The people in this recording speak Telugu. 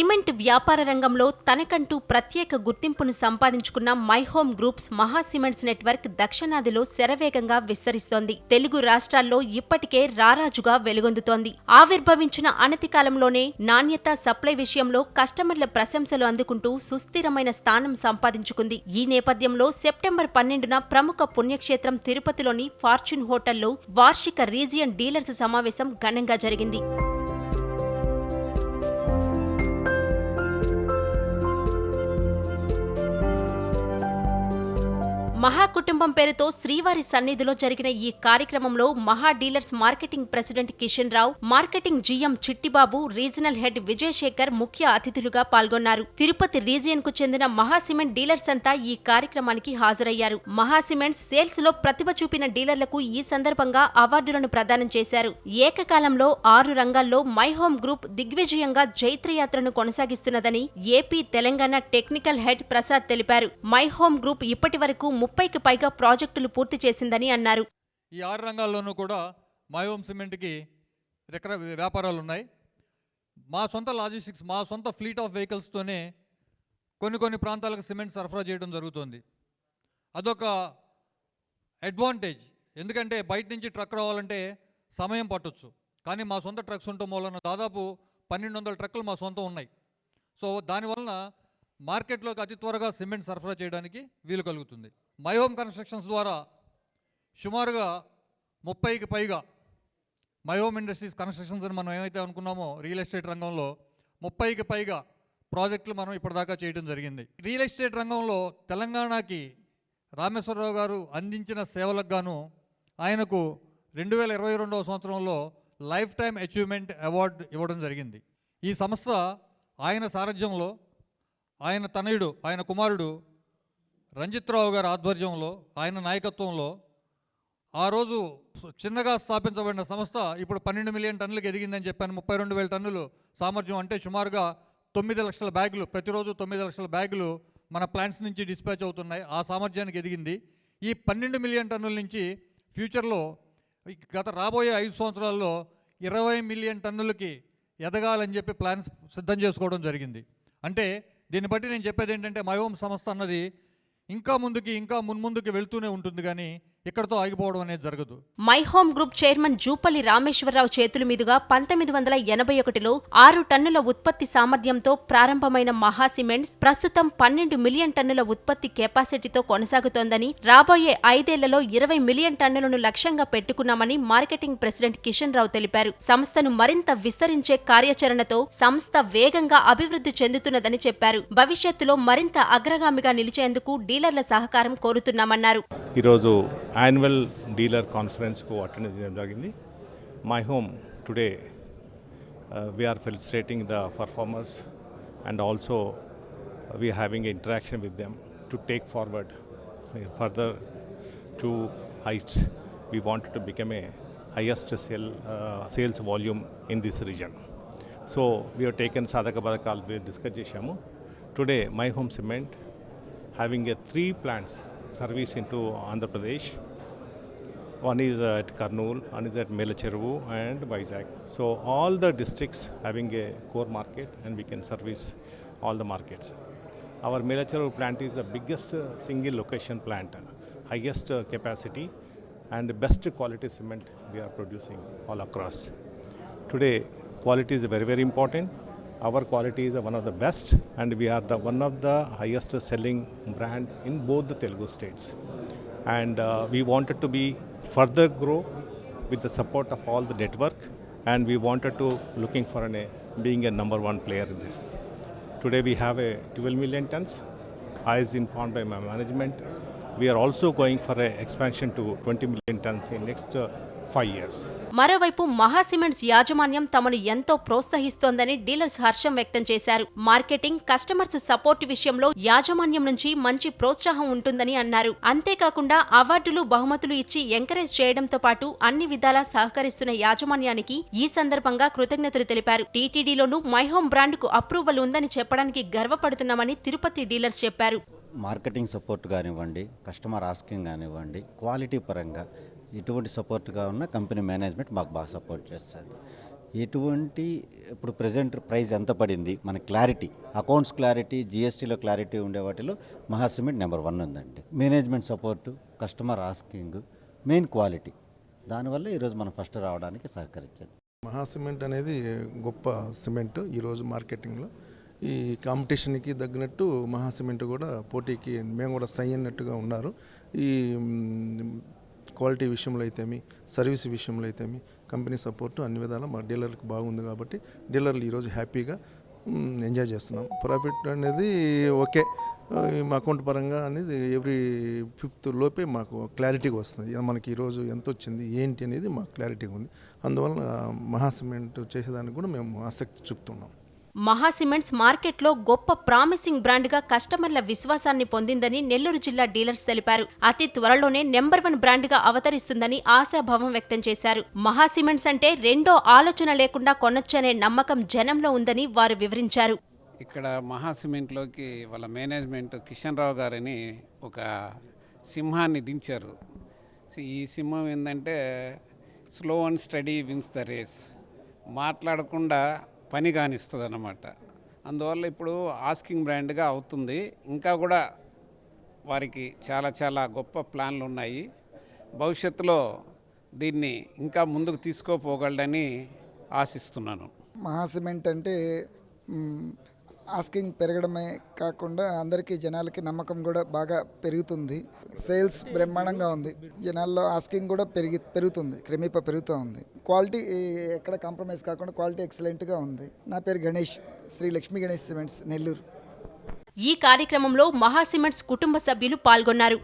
సిమెంట్ వ్యాపార రంగంలో తనకంటూ ప్రత్యేక గుర్తింపును సంపాదించుకున్న my home groups Maha cements network దక్షిణాదిలో శరవేగంగా విస్తరిస్తోంది. తెలుగు రాష్ట్రాల్లో ఇప్పటికే రారాజుగా వెలుగొందుతోంది. ఆవిర్భవించిన అనతి కాలంలోనే నాణ్యత సప్లై విషయంలో కస్టమర్ల ప్రశంసలు అందుకుంటూ సుస్థిరమైన స్థానం సంపాదించుకుంది. ఈ నేపథ్యంలో సెప్టెంబర్ పన్నెండున ప్రముఖ పుణ్యక్షేత్రం తిరుపతిలోని ఫార్చ్యూన్ హోటల్లో వార్షిక రీజియన్ డీలర్స్ సమావేశం ఘనంగా జరిగింది. మహా కుటుంబం పేరుతో శ్రీవారి సన్నిధిలో జరిగిన ఈ కార్యక్రమంలో Maha dealers marketing president Kishan Rao marketing GM Chittibabu regional head Vijayashekar ముఖ్య అతిథులుగా పాల్గొన్నారు. తిరుపతి రీజియన్కు చెందిన మహా సిమెంట్ డీలర్స్ అంతా ఈ కార్యక్రమానికి హాజరయ్యారు. మహాసిమెంట్స్ సేల్స్లో ప్రతిభ చూపిన డీలర్లకు ఈ సందర్భంగా అవార్డులను ప్రదానం చేశారు. ఏకకాలంలో ఆరు రంగాల్లో మై హోమ్ గ్రూప్ దిగ్విజయంగా జైత్రయాత్రను కొనసాగిస్తున్నదని AP Telangana technical head Prasad తెలిపారు. మై హోమ్ గ్రూప్ ఇప్పటి వరకు ముప్పైకి పైగా ప్రాజెక్టులు పూర్తి చేసిందని అన్నారు. ఈ ఆరు రంగాల్లోనూ కూడా మాయోమ్ సిమెంట్కి రకర వ్యాపారాలు ఉన్నాయి మా సొంత లాజిస్టిక్స్ మా సొంత ఫ్లీట్ ఆఫ్ వెహికల్స్తోనే కొన్ని కొన్ని ప్రాంతాలకు సిమెంట్ సరఫరా చేయడం జరుగుతుంది. అదొక అడ్వాంటేజ్. ఎందుకంటే బయట నుంచి ట్రక్ రావాలంటే సమయం పట్టొచ్చు. కానీ మా సొంత ట్రక్స్ ఉండటం వలన దాదాపు పన్నెండు వందల ట్రక్కులు మా సొంతం ఉన్నాయి. సో దానివలన మార్కెట్లోకి అతి త్వరగా సిమెంట్ సరఫరా చేయడానికి వీలు కలుగుతుంది. మై హోమ్ కన్స్ట్రక్షన్స్ ద్వారా సుమారుగా ముప్పైకి పైగా మై హోమ్ ఇండస్ట్రీస్ కన్స్ట్రక్షన్స్ అని మనం ఏమైతే అనుకున్నామో రియల్ ఎస్టేట్ రంగంలో ముప్పైకి పైగా ప్రాజెక్టులు మనం ఇప్పటిదాకా చేయడం జరిగింది. రియల్ ఎస్టేట్ రంగంలో తెలంగాణకి రామేశ్వరరావు గారు అందించిన సేవలకు గాను ఆయనకు రెండు వేల ఇరవై రెండవ సంవత్సరంలో లైఫ్ టైం అచీవ్మెంట్ అవార్డు ఇవ్వడం జరిగింది. ఈ సంస్థ ఆయన సారథ్యంలో ఆయన తనయుడు ఆయన కుమారుడు రంజిత్రావు గారి ఆధ్వర్యంలో ఆయన నాయకత్వంలో ఆ రోజు చిన్నగా స్థాపించబడిన సంస్థ ఇప్పుడు పన్నెండు మిలియన్ టన్నులకు ఎదిగిందని చెప్పాను. ముప్పై రెండు వేల టన్నులు సామర్థ్యం అంటే సుమారుగా తొమ్మిది లక్షల బ్యాగులు ప్రతిరోజు తొమ్మిది లక్షల బ్యాగులు మన ప్లాంట్స్ నుంచి డిస్పాచ్ అవుతున్నాయి. ఆ సామర్థ్యానికి ఎదిగింది. ఈ పన్నెండు మిలియన్ టన్నుల నుంచి ఫ్యూచర్లో గత రాబోయే ఐదు సంవత్సరాల్లో ఇరవై మిలియన్ టన్నులకి ఎదగాలని చెప్పి ప్లాన్స్ సిద్ధం చేసుకోవడం జరిగింది. అంటే దీన్ని బట్టి నేను చెప్పేది ఏంటంటే మయోమ్ సంస్థ అన్నది ఇంకా ముందుకి ఇంకా మున్ముందుకి వెళ్తూనే ఉంటుంది కానీ ఇక్కడతో ఆగిపోవడం అనేది జరగదు. My home group chairman Jupalli Rameshwara Rao చేతుల మీదుగా పంతొమ్మిది వందల ఎనభై ఒకటిలో ఆరు టన్నుల ఉత్పత్తి సామర్థ్యంతో ప్రారంభమైన మహా సిమెంట్స్ ప్రస్తుతం పన్నెండు మిలియన్ టన్నుల ఉత్పత్తి కెపాసిటీతో కొనసాగుతోందని రాబోయే ఐదేళ్ళలో ఇరవై మిలియన్ టన్నులను లక్ష్యంగా పెట్టుకున్నామని మార్కెటింగ్ ప్రెసిడెంట్ కిషన్ రావు తెలిపారు. సంస్థను మరింత విస్తరించే కార్యాచరణతో సంస్థ వేగంగా అభివృద్ధి చెందుతున్నదని చెప్పారు. భవిష్యత్తులో మరింత అగ్రగామిగా నిలిచేందుకు డీలర్ల సహకారం కోరుతున్నామన్నారు. ఈరోజు యాన్యువల్ డీలర్ కాన్ఫరెన్స్కు అటెండ్ చేయడం జరిగింది. My home today we're felicitating the performers and also we having interaction with them to take forward further to heights we want to become a highest sale sales volume in this region so we taken సాధక పథకాలు డిస్కస్ చేశాము. Today my home cement having a three plants service into Andhra Pradesh. One is at Karnool, is at Melacheruvu and Vizag. So all the districts having a core market and we can service all the markets. Our Melacheruvu plant is the biggest uh, single location plant, highest uh, capacity and best quality cement we are producing all across. Today quality is very very important our quality is one of the best and we are the one of the highest selling brand in both the telugu states. And uh, we wanted to be further grow with the support of all the network and we wanted to looking for an, a, being a number one player in this. Today we have a 12 million tons as informed by my management. We are also going for a expansion to 20 million tons in next uh, five years. మరోవైపు మహా సిమెంట్స్ యాజమాన్యం తమను ఎంతో ప్రోత్సహిస్తోందని డీలర్స్ హర్షం వ్యక్తం చేశారు. మార్కెటింగ్ కస్టమర్స్ సపోర్ట్ విషయంలో యాజమాన్యం నుంచి మంచి ప్రోత్సాహం ఉంటుందని అన్నారు. అంతేకాకుండా అవార్డులు బహుమతులు ఇచ్చి ఎంకరేజ్ చేయడంతో పాటు అన్ని విధాలా సహకరిస్తున్న యాజమాన్యానికి ఈ సందర్భంగా కృతజ్ఞతలు తెలిపారు. టీటీడీలోనూ మైహోమ్ బ్రాండ్కు అప్రూవల్ ఉందని చెప్పడానికి గర్వపడుతున్నామని తిరుపతి డీలర్స్ చెప్పారు. మార్కెటింగ్ సపోర్ట్ కానివ్వండి కస్టమర్ ఆస్కింగ్ కానివ్వండి క్వాలిటీ పరంగా ఇటువంటి సపోర్ట్గా ఉన్న కంపెనీ మేనేజ్మెంట్ మాకు బాగా సపోర్ట్ చేస్తుంది. ఎటువంటి ఇప్పుడు ప్రజెంట్ ప్రైస్ ఎంత పడింది? మన క్లారిటీ అకౌంట్స్ క్లారిటీ జిఎస్టీలో క్లారిటీ ఉండే వాటిలో మహా సిమెంట్ నెంబర్ వన్ ఉందండి. Management support customer asking main quality దానివల్ల ఈరోజు మనం ఫస్ట్ రావడానికి సహకరించింది మహా సిమెంట్ అనేది గొప్ప సిమెంట్ ఈరోజు మార్కెటింగ్లో ఈ కాంపిటీషన్కి తగ్గినట్టు మహా సిమెంట్ కూడా పోటీకి మేము కూడా సై అన్నట్టుగా ఉన్నారు. ఈ క్వాలిటీ విషయంలో అయితేమి సర్వీస్ విషయంలో అయితేమి కంపెనీ సపోర్టు అన్ని విధాలా మా డీలర్కి బాగుంది కాబట్టి డీలర్లు ఈరోజు హ్యాపీగా ఎంజాయ్ చేస్తున్నాం. ప్రాఫిట్ అనేది ఓకే. మా అకౌంట్ పరంగా అనేది ఎవ్రీ ఫిఫ్త్ లోపే మాకు క్లారిటీగా వస్తుంది. మనకి ఈరోజు ఎంత వచ్చింది ఏంటి అనేది మాకు క్లారిటీగా ఉంది. అందువల్ల మహా సిమెంట్ చేసేదానికి కూడా మేము ఆసక్తి చూపుతున్నాం. మహా సిమెంట్స్ మార్కెట్లో గొప్ప ప్రామిసింగ్ బ్రాండ్గా కస్టమర్ల విశ్వాసాన్ని పొందిందని నెల్లూరు జిల్లా డీలర్స్ తెలిపారు. అతి త్వరలోనే నెంబర్ వన్ బ్రాండ్గా అవతరిస్తుందని ఆశాభావం వ్యక్తం చేశారు. మహా సిమెంట్స్ అంటే రెండో ఆలోచన లేకుండా కొనొచ్చనే నమ్మకం జనంలో ఉందని వారు వివరించారు. ఇక్కడ మహా సిమెంట్లోకి వాళ్ళ మేనేజ్మెంట్ కిషన్ రావు గారని ఒక సింహాన్ని దించారు. ఈ సింహం ఏంటంటే slow and steady wins the race. మాట్లాడకుండా పని కానిస్తుంది అన్నమాట అందువల్ల ఇప్పుడు ఆస్కింగ్ బ్రాండ్గా అవుతుంది. ఇంకా కూడా వారికి చాలా చాలా గొప్ప ప్లాన్లు ఉన్నాయి భవిష్యత్తులో దీన్ని ఇంకా ముందుకు తీసుకోపోగలడని ఆశిస్తున్నాను. మహాసిమెంట్ అంటే ఆస్కింగ్ పెరగడమే కాకుండా అందరికీ జనాలకి నమ్మకం కూడా బాగా పెరుగుతుంది. సేల్స్ బ్రహ్మాండంగా ఉంది. జనాల్లో ఆస్కింగ్ కూడా పెరిగి పెరుగుతుంది క్రమేప పెరుగుతూ ఉంది. క్వాలిటీ ఎక్కడ కాంప్రమైజ్ కాకుండా క్వాలిటీ ఎక్సలెంట్గా ఉంది. నా పేరు గణేష్ శ్రీ లక్ష్మీ గణేష్ సిమెంట్స్ నెల్లూరు. ఈ కార్యక్రమంలో మహా సిమెంట్స్ కుటుంబ సభ్యులు పాల్గొన్నారు.